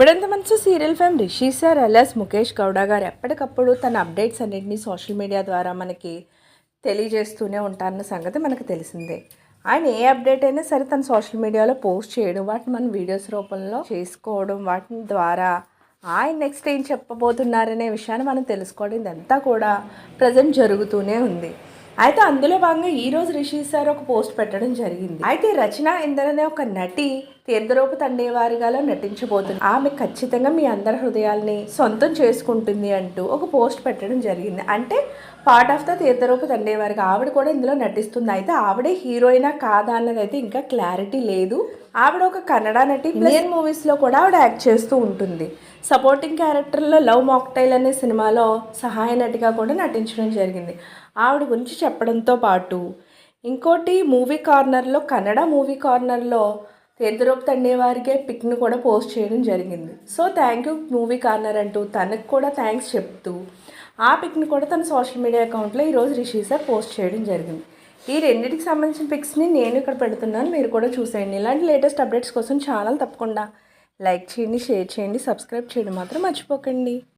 ఇప్పుడంత మంచి serial fame Rishi sir alias Mukesh Gowda garu ఎప్పటికప్పుడు తన అప్డేట్స్ అన్నింటినీ సోషల్ మీడియా ద్వారా మనకి తెలియజేస్తూనే ఉంటారన్న సంగతి మనకు తెలిసిందే. ఆయన ఏ అప్డేట్ అయినా సరే తన సోషల్ మీడియాలో పోస్ట్ చేయడం వాటిని మనం వీడియోస్ రూపంలో చేసుకోవడం వాటి ద్వారా ఆయన నెక్స్ట్ ఏం చెప్పబోతున్నారనే విషయాన్ని మనం తెలుసుకోవడం ఇదంతా కూడా ప్రజెంట్ జరుగుతూనే ఉంది. అయితే అందులో భాగంగా ఈరోజు రిషి సార్ ఒక పోస్ట్ పెట్టడం జరిగింది. అయితే రచన ఇందర్ అనే ఒక నటి తీర్థరూప తండేవారిగాలో నటించబోతుంది ఆమె ఖచ్చితంగా మీ అందరి హృదయాల్ని సొంతం చేసుకుంటుంది అంటూ ఒక పోస్ట్ పెట్టడం జరిగింది. అంటే పార్ట్ ఆఫ్ ద తీర్థరూప తండేవారిగా ఆవిడ కూడా ఇందులో నటిస్తుంది. అయితే ఆవిడే హీరోయినా కాదా అన్నది అయితే ఇంకా క్లారిటీ లేదు. ఆవిడ ఒక కన్నడ నటి ఇండియన్ మూవీస్లో కూడా ఆవిడ యాక్ట్ చేస్తూ ఉంటుంది. సపోర్టింగ్ క్యారెక్టర్లో లవ్ మాక్టైల్ అనే సినిమాలో సహాయ నటిగా కూడా నటించడం జరిగింది. ఆవిడ గురించి చెప్పడంతో పాటు ఇంకోటి మూవీ కార్నర్లో కన్నడ మూవీ కార్నర్లో తీర్థరూప్ తండేవారికే పిక్ను కూడా పోస్ట్ చేయడం జరిగింది. So thank you movie corner అంటూ తనకు కూడా థ్యాంక్స్ చెప్తూ ఆ పిక్ని కూడా తన సోషల్ మీడియా అకౌంట్లో ఈరోజు రిషి సార్ పోస్ట్ చేయడం జరిగింది. ఈ రెండింటికి సంబంధించిన పిక్స్ని నేను ఇక్కడ పెడుతున్నాను. మీరు కూడా చూసేయండి. ఇలాంటి లేటెస్ట్ అప్డేట్స్ కోసం ఛానల్ తప్పకుండా లైక్ చేయండి షేర్ చేయండి సబ్స్క్రైబ్ చేయడం మాత్రం మర్చిపోకండి.